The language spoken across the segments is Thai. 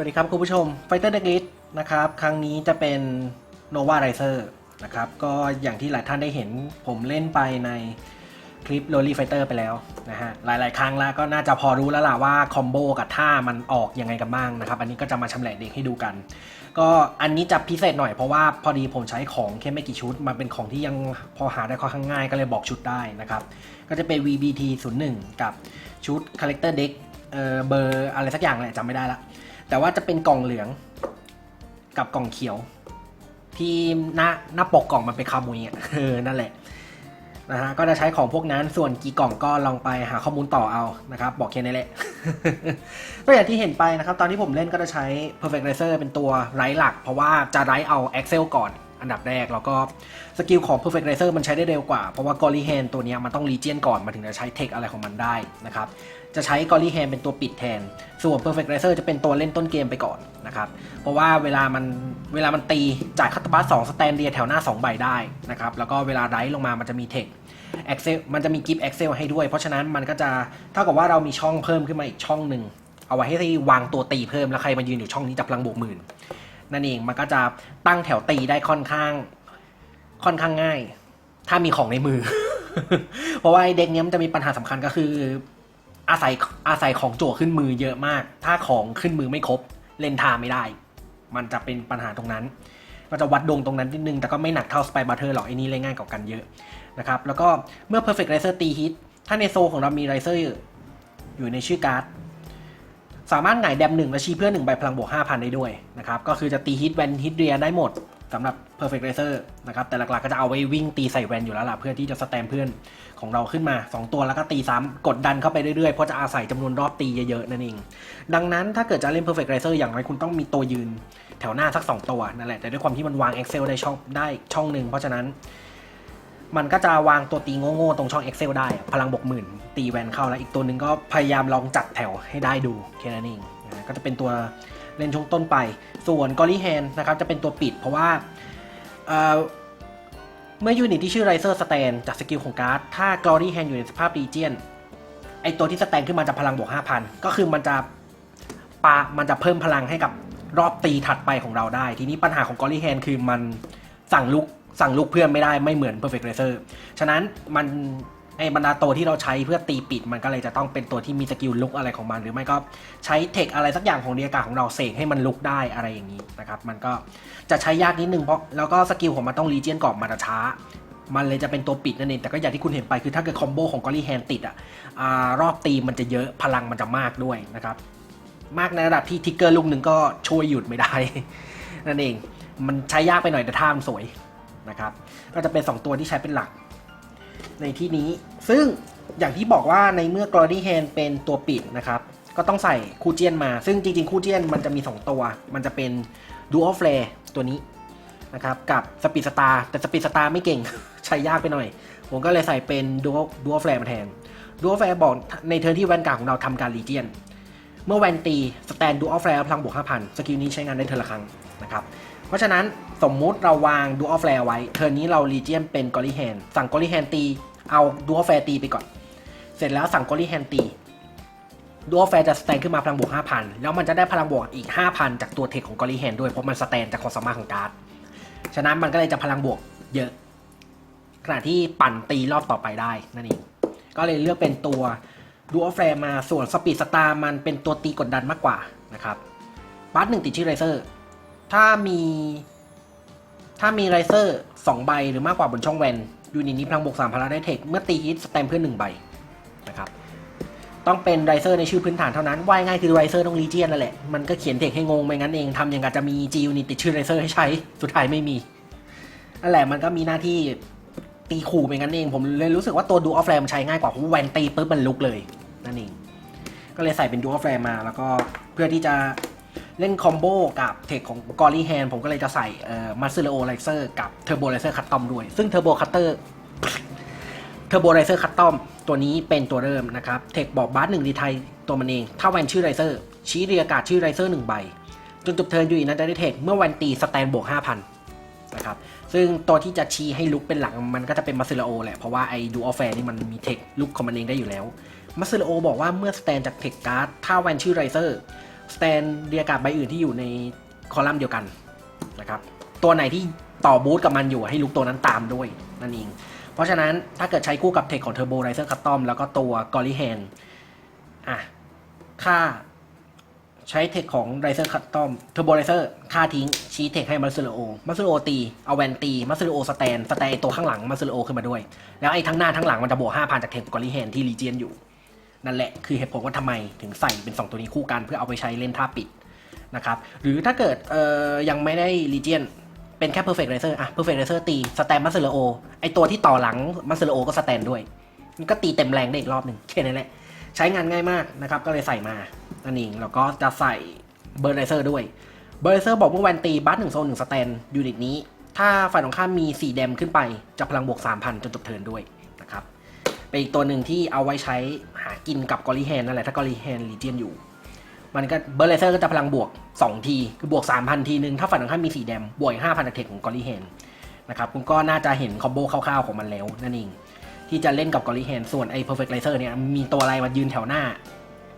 วัสดีครับคุณผู้ชม Fighter Deck List นะครับ ครั้งนี้จะเป็น Nova Riser นะครับ ก็อย่างที่หลายท่านได้เห็นผมเล่นไปในคลิป Lowly Fighter ไปแล้วนะฮะ หลาย ๆ ครั้งแล้วก็น่าจะพอรู้แล้วล่ะว่าคอมโบกับท่ามันออกยังไงกันบ้างนะครับ อันนี้ก็จะมาชำแหละเด็กให้ดูกัน ก็อันนี้จะพิเศษหน่อยเพราะว่าพอดีผมใช้ของแค่ไม่กี่ชุด มันเป็นของที่ยังพอหาได้ค่อนข้างง่ายก็เลยบอกชุดได้นะครับ ก็จะเป็น VBT 01กับชุด Character Deck เออเบอร์อะไรสักอย่างแหละจำไม่ได้ละ แต่ว่าจะเป็นกล่องเหลืองกับกล่องเขียว ที่หน้าหน้าปกกล่องมันเป็นคามุยอะเออนั่นแหละนะฮะก็จะใช้ของพวกนั้นส่วนกี่กล่องก็ลองไปหาข้อมูลต่อเอานะครับ บอกแค่นี้แหละก็อย่างที่เห็นไปนะครับ ตอนที่ผมเล่นก็จะใช้ Perfect Racer เป็นตัวไร้หลัก เพราะว่าจะไร้เอา Excel ก่อน อันดับแรก แล้วก็สกิลของ Perfect Racer มันใช้ได้เร็วกว่า เพราะว่า g o l l y Hand ตัวนี้มันต้อง Legion ก่อนมันถึงจะใช้เทคอะไรของมันได้นะครับ จะใช้ g o l l y Hand เป็นตัวปิดแทน ส่วน Perfect Racer จะเป็นตัวเล่นต้นเกมไปก่อนนะครับ เพราะว่าเวลามันเวลามันตีจ่ายคัตบัสสองสแตนเดียแถวหน้า 2 ใบได้นะครับ แล้วก็เวลาไดลงมามันจะมีเทค Excel มันจะมีกิฟต์ Excel ให้ด้วย เพราะฉะนั้นมันก็จะเท่ากับว่าเรามีช่องเพิ่มขึ้นมาอีกช่องหนึ่งเอาไว้ให้ที่วางตัวตีเพิ่มแล้วใครมายืนอยู่ช่องนี้จะพลังบวกหมื่น นั่นเองมันก็จะตั้งแถวตีได้ค่อนข้าง ค่อนข้างง่าย ถ้ามีของในมือ เพราะว่าเด็กเนี้ยมันจะมีปัญหาสำคัญก็คือ อาศัยอาศัยของจั่วขึ้นมือเยอะมาก ถ้าของขึ้นมือไม่ครบ เล่นทาไม่ได้ มันจะเป็นปัญหาตรงนั้นก็จะวัดดวงตรงนั้นนิดนึง แต่ก็ไม่หนักเท่าสไปบัตเทอร์หรอกไอ้นี่เล่นง่ายกว่ากันเยอะนะครับ แล้วก็เมื่อ Perfect Riser ตีฮิต ถ้าในโซของเรามี Riser อยู่ในชื่อการ์ด สามารถหงายแดมหนึ่งและชี้เพื่อนหนึ่งใบพลังบวก5,000 ได้ด้วยนะครับ ก็คือจะตีฮิตแวนฮิตเรียได้หมดสำหรับ Perfect Racer นะครับ แต่หลักๆก็จะเอาไว้วิ่งตีใส่แวนอยู่แล้วล่ะ เพื่อที่จะสแตมเพื่อนของเราขึ้นมา 2 ตัวแล้วก็ตีซ้ำกดดันเข้าไปเรื่อยๆ เพราะจะอาศัยจำนวนรอบตีเยอะๆ นั่นเอง ดังนั้นถ้าเกิดจะเล่น Perfect Racer อย่างไรคุณต้องมีตัวยืนแถวหน้าสัก 2 ตัวนั่นแหละ แต่ด้วยความที่มันวาง Excel ได้ช่องได้ช่องหนึ่งเพราะฉะนั้น มันก็จะวางตัวตีโง่ๆตรงช่อง Excel ได้ พลังบวกหมื่น ตีแวนเข้าแล้วอีกตัวหนึ่งก็พยายามลองจัดแถวให้ได้ดูแค่นั้นเองก็จะเป็นตัวเล่นช่วงต้นไป ส่วนกอรี่แฮนนะครับจะเป็นตัวปิดเพราะว่าเเมื่อยูนิตที่ชื่อ Riser Stand จากสกิลของการ์ด ถ้า Glory Hand อยู่ในสภาพ Region ไอตัวที่สแตนขึ้นมาจะพลังบวก 5,000 ก็คือมันจะปามันจะเพิ่มพลังให้กับรอบตีถัดไปของเราได้ ทีนี้ปัญหาของ Glory Hand คือมันสั่งลุก สั่งลุกเพื่อนไม่ได้ไม่เหมือน Perfect Racer ฉะนั้นมันไอบรรดาตัวที่เราใช้เพื่อตีปิดมันก็เลยจะต้องเป็นตัวที่มีสกิลลุกอะไรของมัน หรือไม่ก็ใช้เทคอะไรสักอย่างของเดียกาของเราเสกให้มันลุกได้อะไรอย่างนี้นะครับมันก็จะใช้ยากนิดนึงเพราะแล้วก็สกิลของมันต้องรีเจียนก่อนมันจะช้า มันเลยจะเป็นตัวปิดนั่นเองแต่ก็อย่างที่คุณเห็นไปคือถ้าเกิดคอมโบของกอรี่แฮนติดอะรอบตีมันจะเยอะพลังมันจะมากด้วยนะครับมากในระดับที่ทิกเกอร์ลูกหนึ่งก็ช่วยหยุดไม่ได้นั่นเองมันใช้ยากไปหน่อยแต่ท่ามสวย นะครับ ก็จะเป็น 2 ตัวที่ใช้เป็นหลัก ในที่นี้ ซึ่งอย่างที่บอกว่าในเมื่อกรอดี้แฮนเป็นตัวปิดนะครับ ก็ต้องใส่คู่เจียนมา ซึ่งจริง ๆ คู่เจียนมันจะมี 2 ตัว มันจะเป็นดูอัลเฟลตัวนี้นะครับ กับสปีดสตาร์แต่สปีดสตาร์ไม่เก่ง ใช้ยากไปหน่อย ผมก็เลยใส่เป็นดูอัลดูอัลเฟลมาแทนดูอัลเฟลบอกในเทิร์นที่แวนการ์ของเราทำการรีเจียนเมื่อแวนตีสแตนดูอัลแฟร์พลังบวก 5,000 สกิลนี้ใช้งานได้เทอร์ละครั้งนะครับ เพราะฉะนั้น สมมุติเราวางดูอัลแฟร์ไว้ เทิร์นนี้เรารีเจียมเป็นกอริแฮนสั่งกอริแฮนตี เอาดูอัลแฟร์ตีไปก่อน เสร็จแล้วสั่งกอริแฮนตีดูอัลแฟร์จะสแตนขึ้นมาพลังบวก 5,000 แล้วมันจะได้พลังบวกอีก 5,000 จากตัวเทคของกอริแฮนด้วย เพราะมันสแตนจากความสามารถของการ์ด ฉะนั้นมันก็เลยจะพลังบวกเยอะ ขณะที่ปั่นตีรอบต่อไปได้นั่นเอง ก็เลยเลือกเป็นตัวดูอัลแฟร์มาส่วนสปีดสตาร์มันเป็นตัวตีกดดันมากกว่านะครับบาร์หนึ่งติดชื่อไรเซอร์ ถ้ามี ถ้ามีไรเซอร์สองใบหรือมากกว่าบนช่องแวนยูนิตนี้พลังบวกสามพลังได้เทค เมื่อตีฮิตสแตมเพื่อนหนึ่งใบนะครับต้องเป็นไรเซอร์ในชื่อพื้นฐานเท่านั้นว่ายง่ายคือไรเซอร์ต้องรีเจียนนั่นแหละ มันก็เขียนเทคให้งงไปงั้นเองทำอย่างกับจะมีจียูนิตติดชื่อไรเซอร์ให้ใช้ สุดท้ายไม่มีนั่นแหละมันก็มีหน้าที่ตีขู่ไปงั้นเอง ผมเลยรู้สึกว่าตัวดูออฟแรมใช้ง่ายกว่าเพราะว่าแวนตีปุ๊บมันลุกเลยนั่นเองก็เลยใส่เป็นดูออฟแรมมา แล้วก็เพื่อที่จะ เล่นคอมโบกับเทคของกอรี่แฮนผมก็เลยจะใส่มาซิเลโอไลเซอร์กับเทอร์โบไลเซอร์คัตตอมด้วย ซึ่งเทอร์โบคัตเตอร์เทอร์โบไลเซอร์คัตตอมตัวนี้เป็นตัวเริ่มนะครับ เทคบอกบาร์หนึ่งดีไทยตัวมันเอง ถ้าแวนชื่อไรเซอร์ชี้เรียกาศชื่อไรเซอร์หนึ่งใบ จนจบเทิร์นอยู่อีกนั้นจะได้เทคเมื่อแวนตีสแตนบวกห้าพันนะครับ ซึ่งตัวที่จะชี้ให้ลุกเป็นหลังมันก็จะเป็นมาซิลโอแหละ เพราะว่าไอ้ดูออฟแฟร์นี่มันมีเทคลุกของมันเองได้อยู่แล้วมาซิลโอบอกว่าเมื่อสแตนจากเทคการ์ดถ้าแวนชื่อไรเซอร์ สแตนเรียการใบอื่นที่อยู่ในคอลัมน์เดียวกันนะครับตัวไหนที่ต่อบูทกับมันอยู่ให้ลุกตัวนั้นตามด้วยนั่นเอง เพราะฉะนั้นถ้าเกิดใช้คู่กับเทคของเทอร์โบไรเซอร์คัตตอมแล้วก็ตัวกอริแฮนอะค่าใช้เทคของไรเซอร์คัตตอมเทอร์โบไรเซอร์ค่าทิ้งชี้เทคให้มัสซิโอมัสซิโอตีเอาแวนตีมัสซิโอสแตนสแตนตัวข้างหลังมัสซิโอขึ้นมาด้วย แล้วไอ้ทั้งหน้าทั้งหลังมันจะบวก5,000จากเทคกอริแฮนที่รีเจียนอยู่ นั่นแหละคือเหตุผลว่าทำไมถึงใส่เป็น 2 ตัวนี้คู่กัน เพื่อเอาไปใช้เล่นท่าปิดนะครับหรือถ้าเกิดเอ่อยังไม่ได้รีเจียนเป็นแค่ perfect racer อะ perfect racer ตีสแตนมัสเซโอไอตัวที่ต่อหลังมัสเซโอก็สแตนด้วย มันก็ตีเต็มแรงได้อีกรอบหนึ่งแค่นั้นแหละใช้งานง่ายมากนะครับก็เลยใส่มานั่นเองแล้วก็จะใส่เบอร์ไรเซอร์ด้วยเบอร์ไรเซอร์บอกเมื่อวันตีบัสหนึ่งโซนหนึ่งสแตนยูนิตนี้ ถ้าฝ่ายตรงข้ามมี 4 แดมขึ้นไปจะพลังบวก 3,000 จนจบเทิร์นด้วยนะครับ เป็นอีกตัวหนึ่งที่เอาไว้ใช้หากินกับกอริแฮนนั่นแหละถ้ากอริแฮนลีเจียนอยู่ มันก็เบอร์เลเซอร์ก็จะพลังบวก 2 ที คือบวก 3,000 ทีนึง ถ้าฝั่งตรงข้ามมีแดมบวกอีก5,000จากเทคของกอริแฮนนะครับคุณก็น่าจะเห็นคอมโบคร่าวๆของมันแล้วนั่นเองที่จะเล่นกับกอริแฮนส่วนไอ้ perfect laser เซอร์เนี่ยมีตัวอะไรมายืนแถวหน้า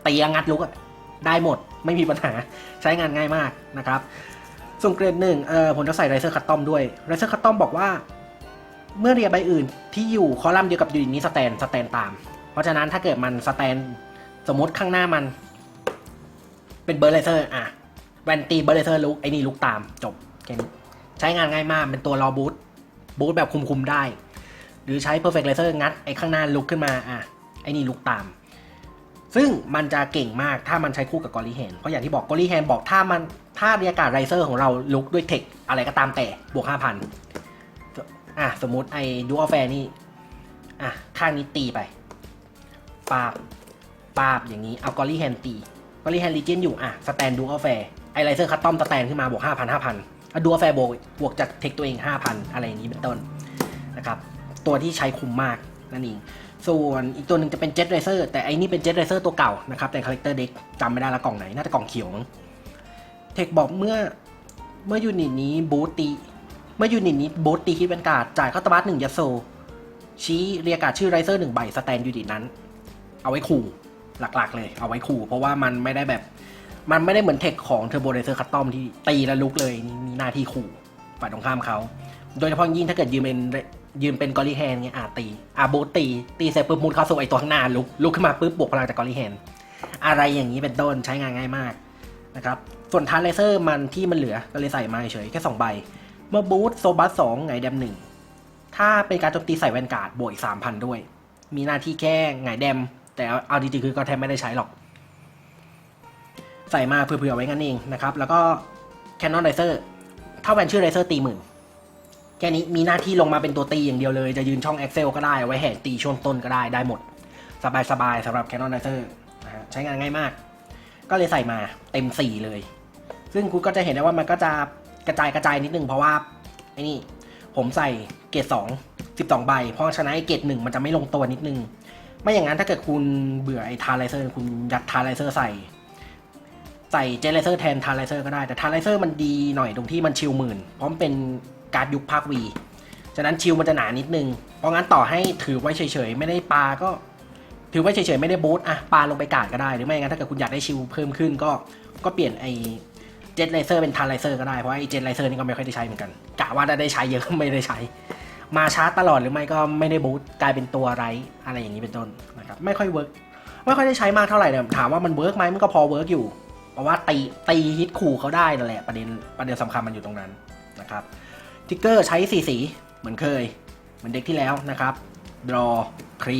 ตีงัดลุกได้หมดไม่มีปัญหาใช้งานง่ายมากนะครับส่วนเกรดหนึ่งเออผมจะใส่ไรเซอร์คัตตอมด้วยไรเซอร์คัตตอมบอกว่า เมื่อเรียใบอื่นที่อยู่คอลัมน์เดียวกับยูนิตนี้สแตนสแตนตาม เพราะฉะนั้นถ้าเกิดมันสแตนสมมติข้างหน้ามัน เป็นเบอร์เลเซอร์อะแวนตีเบอร์เลเซอร์ลุกไอ้นี่ลุกตามจบแค่นี้ใช้งานง่ายมากเป็นตัวรอบูทบูทแบบคุมๆได้ หรือใช้ perfect laser งัดไอ้ข้างหน้าลุกขึ้นมาอะไอ้นี่ลุกตาม ซึ่งมันจะเก่งมากถ้ามันใช้คู่กับกอริแฮนเพราะอย่างที่บอกกอริแฮนบอกถ้ามันถ้าบรรยากาศไรเซอร์ของเราลุกด้วยเทคอะไรก็ตามแต่บวก5,000 อะสมมติไอ้ดูอัลแฟร์นี่ อะ ข้างนี้ตีไป ปาบ ปาบอย่างนี้ เอากอรี่แฮนตีกอรี่แฮนลีเจนอยู่ อะ สแตนดูอัลแฟร์ไอไลเซอร์คัตตอมสแตนขึ้นมาบวก5,000 5,000อะดูอัลแฟร์บวกบวกจากเทคตัวเอง5,000อะไรอย่างนี้เป็นต้นนะครับ ตัวที่ใช้คุ้มมากนั่นเอง ส่วนอีกตัวหนึ่งจะเป็นเจ็ตไรเซอร์แต่ไอ้นี่เป็นเจ็ตไรเซอร์ตัวเก่านะครับ แต่คาแรคเตอร์เด็กจำไม่ได้ละกล่องไหน น่าจะกล่องเขียวมั้ง เทคบอกเมื่อเมื่อยูนิตนี้บูตตี เมื่อยูนิตนี้บูตตีคิดเป็นการ์ดจ่ายเข้าตบัสหนึ่งยัโซ ชี้เรียการ์ดชื่อไรเซอร์หนึ่งใบสแตนยูนิตนั้น เอาไว้ขู่หลักๆ เลยเอาไว้ขู่ เพราะว่ามันไม่ได้แบบ มันไม่ได้เหมือนเทคของเทอร์โบไรเซอร์คัตตอมที่ตีแล้วลุกเลยนี่มีหน้าที่ขู่ฝ่ายตรงข้ามเขา โดยเฉพาะยิ่งถ้าเกิดยืมเป็นยืมเป็นกอริแฮนเงี้ยอาตีอาบูตตี ตีเสร็จปุ๊บมุดเข้าสู่ไอตัวข้างหน้าลุกลุกขึ้นมาปุ๊บบวกพลังจากกอริแฮนอะไรอย่างนี้เป็นต้นใช้งานง่ายมากนะครับส่วนทาร์เลเซอร์มันที่มันเหลือก็เลยใส่มาเฉยแค่สองใบ เมื่อบูทโซบัสสองไงแดมหนึ่ง ถ้าเป็นการโจมตีใส่แวนการ์ดบวกอีกสามพันด้วย มีหน้าที่แค่ไงแดม แต่เอาจริงๆคือก็แทบไม่ได้ใช้หรอก ใส่มาเผื่อๆไว้งั้นเองนะครับ แล้วก็แคนนอนไรเซอร์ถ้าแวนชื่อไรเซอร์ตีหมื่นแค่นี้มีหน้าที่ลงมาเป็นตัวตีอย่างเดียวเลย จะยืนช่อง Excel ก็ได้ไว้แห่ตีช่วงต้นก็ได้ได้หมด สบายๆสำหรับ Canon Riser นะฮะใช้งานง่ายมาก ก็เลยใส่มาเต็ม 4 เลย ซึ่งคุณก็จะเห็นได้ว่ามันก็จะ กระจายกระจายนิดนึงเพราะว่าไอ้นี่ผมใส่เกรด2 12ใบ เพราะฉะนั้นไอ้เกรด1มันจะไม่ลงตัวนิดนึง ไม่อย่างนั้นถ้าเกิดคุณเบื่อไอ้ทาร์ไลเซอร์คุณยัดทาร์ไลเซอร์ใส่ ใส่เจลไลเซอร์แทนทาร์ไลเซอร์ก็ได้ แต่ทาร์ไลเซอร์มันดีหน่อยตรงที่มันชิลหมื่นพราะมันเป็นการยุคภาควีฉะนั้นชิลมันจะหนานิดนึง เพราะงั้นต่อให้ถือไว้เฉยๆ ไม่ได้ปาก็ ถือไว้เฉยๆ ไม่ได้บูทอะปาลงไปกาดก็ได้ หรือไม่อย่างนั้นถ้าเกิดคุณอยากได้ชิลเพิ่มขึ้นก็ก็เปลี่ยนไอ เจ็ตไลเซอร์เป็นทันไลเซอร์ก็ได้ เพราะไอเจ็ตไลเซอร์นี่ก็ไม่ค่อยได้ใช้เหมือนกันกะว่าจะได้ใช้เยอะไม่ได้ใช้ มาชาร์จตลอดหรือไม่ก็ไม่ได้บูทกลายเป็นตัวไรอะไรอย่างนี้เป็นต้นนะครับไม่ค่อยเวิร์กไม่ค่อยได้ใช้มากเท่าไหร่เนี่ยถามว่ามันเวิร์กไหมมันก็พอเวิร์กอยู่ เพราะว่าตีตีฮิตขู่เขาได้นั่นแหละประเด็นประเด็นสำคัญมันอยู่ตรงนั้นนะครับทิกเกอร์ใช้สีสีเหมือนเคย เหมือนเด็กที่แล้วนะครับดรอครี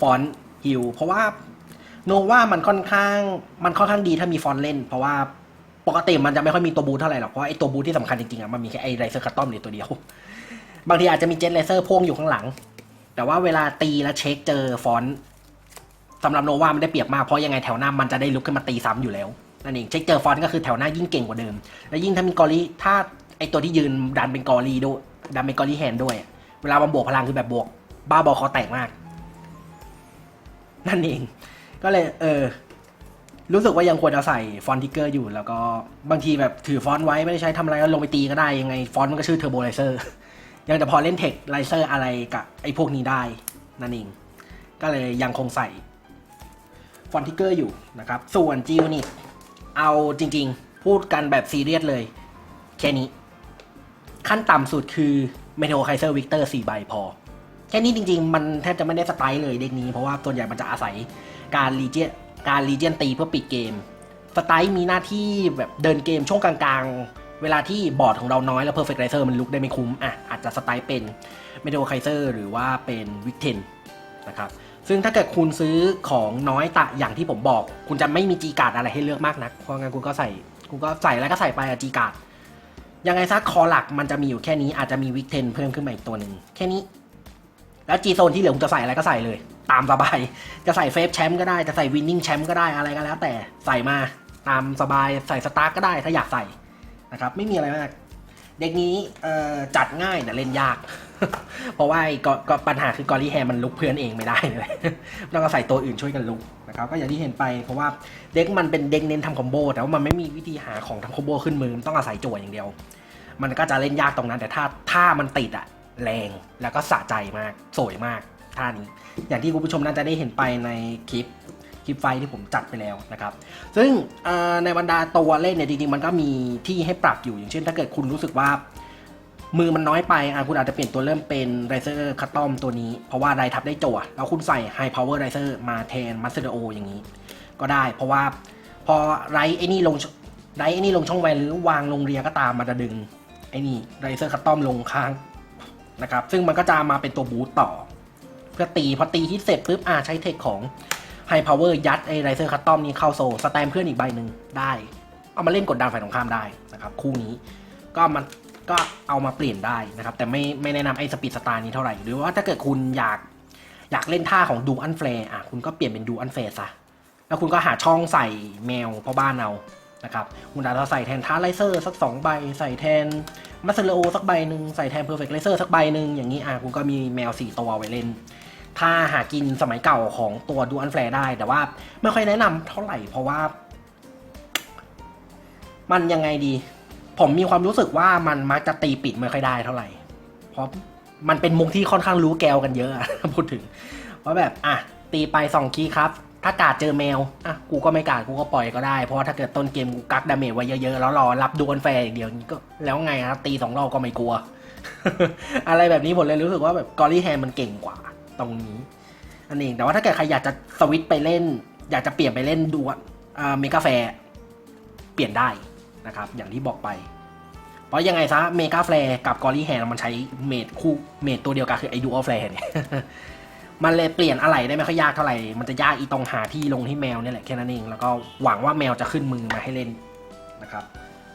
ฟอนต์ฮิวเพราะว่าโนว่ามันค่อนข้างมันค่อนข้างดีถ้ามีฟอนต์เล่น เพราะว่า ปกติมันจะไม่ค่อยมีตัวบูทเท่าไหร่หรอก เพราะไอ้ตัวบูทที่สำคัญจริงๆอะมันมีแค่ไอ้ไรเซอร์คัตตอมเนี่ยตัวเดียว บางทีอาจจะมีเจ็ตเลเซอร์พ่วงอยู่ข้างหลัง แต่ว่าเวลาตีแล้วเช็คเจอฟอนต์สำหรับโนวามันได้เปรียบมาก เพราะยังไงแถวหน้ามันจะได้ลุกขึ้นมาตีซ้ำอยู่แล้ว นั่นเองเช็คเจอฟอนต์ก็คือแถวหน้ายิ่งเก่งกว่าเดิม แล้วยิ่งถ้ามีกอรี่ถ้าไอตัวที่ยืนดันเป็นกอรี่ด้วยดันเป็นกอรี่แฮนด์ด้วย เวลามันบวกพลังคือแบบบวก บ้าบอคอแตกมาก นั่นเอง ก็เลยเออ รู้สึกว่ายังควรจะใส่ฟอนต์ทิกเกอร์อยู่ แล้วก็บางทีแบบถือฟอนต์ไว้ไม่ได้ใช้ทำอะไรก็ลงไปตีก็ได้ยังไงฟอนต์มันก็ชื่อเทอร์โบไลเซอร์ยังจะพอเล่นเทคไลเซอร์อะไรกับไอ้พวกนี้ได้นั่นเอง ก็เลยยังคงใส่ฟอนต์ทิกเกอร์อยู่นะครับ ส่วนจิวนิตเอาจริงๆ พูดกันแบบซีเรียสเลย แค่นี้ ขั้นต่ำสุดคือเมโทไคเซอร์วิกเตอร์4ใบพอ แค่นี้จริงๆ มันแทบจะไม่ได้สไตล์เลยเด็กนี้ เพราะว่าส่วนใหญ่มันจะอาศัยการรีเจ การรีเจนตีเพื่อปิดเกม สไตล์มีหน้าที่แบบเดินเกมช่วงกลางๆ เวลาที่บอร์ดของเราน้อยแล้ว Perfect Riser มันลุกได้ไม่คุ้มอะอาจจะสไตล์เป็น m e t a l Kaiser หรือว่าเป็นวิกเทนนะครับซึ่งถ้าเกิดคุณซื้อของน้อยตะอย่างที่ผมบอก คุณจะไม่มีจีการ์ดอะไรให้เลือกมากนัก เพราะงั้นคุณก็ใส่คุณก็ใส่แล้วก็ใส่ไปอะจีการ์ดยังไงซะคอหลักมันจะมีอยู่แค่นี้อาจจะมีวิกเทนเพิ่มขึ้นมาอีกตัวหนึ่งแค่นี้ แล้วจีโซนที่เหลือคุณจะใส่อะไรก็ใส่เลย ตามสบาย จะใส่เฟฟแชมป์ก็ได้ จะใส่วินนิ่งแชมป์ก็ได้อะไรก็แล้ว แต่ใส่มาตามสบายใส่สตาร์ก็ได้ถ้าอยากใส่นะครับไม่มีอะไรมาก เด็กนี้จัดง่ายแต่เล่นยาก เพราะว่าก็ก็ปัญหาคือกอรี่แฮมมันลุกเพื่อนเองไม่ได้เลยต้องอาศัยตัวอื่นช่วยกันลุกนะครับก็อย่างที่เห็นไปเพราะว่าเด็กมันเป็นเด็กเน้นทำคอมโบแต่ว่ามันไม่มีวิธีหาของทำคอมโบขึ้นมือมันต้องอาศัยจั่วอย่างเดียว มันก็จะเล่นยากตรงนั้นแต่ถ้าถ้ามันติดอะแรงแล้วก็สะใจมากสวยมาก ท่านี้ อย่างที่คุณผู้ชมน่าจะได้เห็นไปในคลิปคลิปไฟที่ผมจัดไปแล้วนะครับ ซึ่งในบรรดาตัวเล่นเนี่ยจริงๆมันก็มีที่ให้ปรับอยู่อย่างเช่น ถ้าเกิดคุณรู้สึกว่ามือมันน้อยไปอะคุณอาจจะเปลี่ยนตัวเริ่มเป็นไรเซอร์คัตตอมตัวนี้ เพราะว่าไรทับได้จั่วแล้วคุณใส่ไฮพาวเวอร์ไรเซอร์มาแทนมัสเตอร์โออย่างนี้ ก็ได้ เพราะว่าพอไรไอ้นี่ลงไรไอ้นี่ลงช่องแวนหรือวางลงเรียก็ตามมันจะดึงไอ้นี่ไรเซอร์คัตตอมลงข้างนะครับ ซึ่งมันก็จะมาเป็นตัวบูตต่อ เพื่อตีพอตีฮิตเสร็จปุ๊บอ่าใช้เทคของไฮพาวเวอร์ยัดไอไรเซอร์คัตตอมนี้เข้าโซสแตมเพื่อนอีกใบหนึ่งได้ เอามาเล่นกดดันฝ่ายตรงข้ามได้นะครับคู่นี้ก็มันก็เอามาเปลี่ยนได้นะครับ แต่ไม่ไม่แนะนำไอ้สปีดสตาร์นี้เท่าไหร่ หรือว่าถ้าเกิดคุณอยากอยากเล่นท่าของดูอันแฟรอะคุณก็เปลี่ยนเป็นดูอันแฟรซะแล้วคุณก็หาช่องใส่แมวพ่อบ้านเอานะครับคุณอาจจะใส่แทนท้าไลเซอร์สักสองใบ ใส่แทนมัสเซโอสักใบหนึ่งใส่แทนเพอร์เฟกต์ไลเซอร์สักใบหนึ่งอย่างนี้อะคุณก็มีแมวสี่ตัวไว้เล่น ถ้าหากินสมัยเก่าของตัวดูอันแฟร์ได้ แต่ว่าไม่ค่อยแนะนำเท่าไหร่เพราะว่า มันยังไงดี ผมมีความรู้สึกว่ามันมักจะตีปิดไม่ค่อยได้เท่าไหร่ เพราะมันเป็นมุกที่ค่อนข้างรู้แกวกันเยอะพูดถึงว่าแบบอะตีไปสองคีย์ครับ ถ้ากาดเจอแมวอะกูก็ไม่กาดกูก็ปล่อยก็ได้ เพราะถ้าเกิดต้นเกมกูกักดาเมจไว้เยอะๆแล้วรอรับดวลแฟร์อย่างเดียวนี่ก็แล้วไงครับตีสองรอบก็ไม่กลัว อะไรแบบนี้ผมเลยรู้สึกว่าแบบกอรี่แฮมมันเก่งกว่า ตรงนี้อันเองแต่ว่าถ้าเกิดใครอยากจะสวิตไปเล่น อยากจะเปลี่ยนไปเล่นดูอ่าเมกาแฟร์เปลี่ยนได้นะครับ อย่างที่บอกไป เพราะยังไงซะเมกาแฟร์กับกอรี่แฮมมันใช้เมดคู่เมดตัวเดียวกันคือไอดูอัลแฟร์เนี่ยมันเลยเปลี่ยนอะไรได้ไม่ค่อยยากเท่าไหร่ มันจะยากอีตรงหาที่ลงที่แมวเนี่ยแหละแค่นั้นเอง แล้วก็หวังว่าแมวจะขึ้นมือมาให้เล่นนะครับ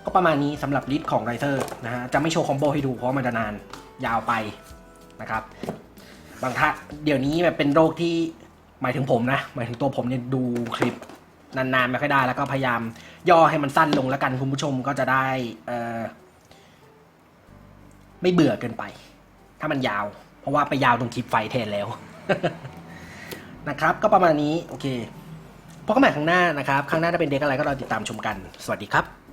ก็ประมาณนี้สำหรับลิสต์ของไรเซอร์นะฮะ จะไม่โชว์คอมโบให้ดูเพราะมันจะนานยาวไปนะครับ บางท่าเดี๋ยวนี้แบบเป็นโรคที่หมายถึงผมนะ หมายถึงตัวผมเนี่ยดูคลิปนานๆ ไม่ค่อยได้แล้วก็พยายามย่อให้มันสั้นลงแล้วกันคุณผู้ชมก็จะได้ไม่เบื่อเกินไป ถ้ามันยาว เพราะว่าไปยาวตรงคลิปไฟแทนแล้ว นะครับ ก็ประมาณนี้ โอเคพบกันใหม่ครั้งหน้านะครับ ครั้งหน้าจะเป็นเด็กอะไรก็รอติดตามชมกัน สวัสดีครับ